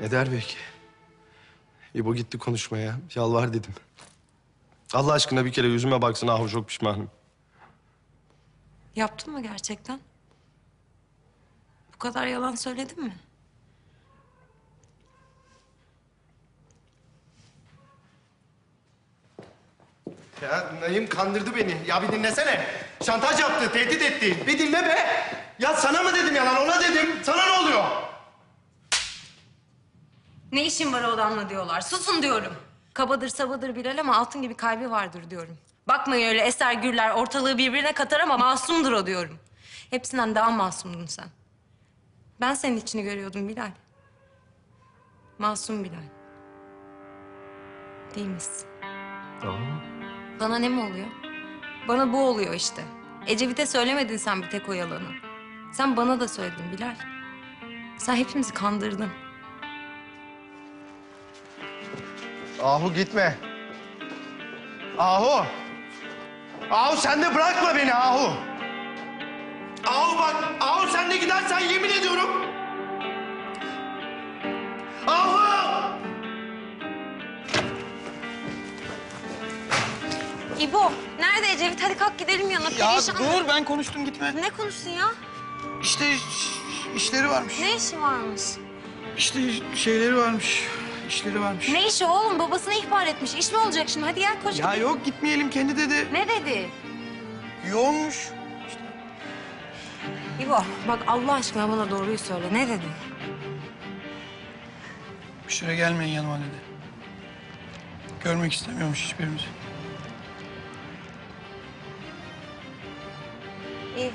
Eder belki. İbo gitti konuşmaya. Yalvar dedim. Allah aşkına bir kere yüzüme baksın. Ah çok pişmanım. Yaptın mı gerçekten? Bu kadar yalan söyledin mi? Ya Naim kandırdı beni. Ya bir dinlesene. Şantaj yaptı, tehdit etti. Bir dinle be. Ya sana mı dedim yalan, ona dedim. Sana ne oluyor? Ne işin var o adamla diyorlar. Susun diyorum. Kabadır sabadır Bilal ama altın gibi kalbi vardır diyorum. Bakmayın öyle eser gürler ortalığı birbirine katar ama masumdur o diyorum. Hepsinden daha masumdun sen. Ben senin içini görüyordum Bilal. Masum Bilal. Değil misin? Bana ne mi oluyor? Bana bu oluyor işte. Ecevit'e söylemedin sen bir tek o yalanı. Sen bana da söyledin Bilal. Sen hepimizi kandırdın. Ahu gitme. Ahu. Ahu sen de bırakma beni Ahu. Ahu bak, Ahu sen de gidersen yemin ediyorum. Ahu! İbo, nerede Ecevit? Hadi kalk gidelim yanına. Ya Perişan. dur ben konuştum gitme. Ne konuştun ya? İşte iş- işleri varmış. Ne işi varmış? İşte şeyleri varmış işleri varmış. Ne işi oğlum? Babasını ihbar etmiş. İş mi olacak şimdi? Hadi gel koş. Ya gidelim. yok gitmeyelim kendi dedi. Ne dedi? Yoğunmuş. İbo bak Allah aşkına bana doğruyu söyle. Ne dedi? Bir süre gelmeyin yanıma dedi. Görmek istemiyormuş hiçbirimizi. İyi.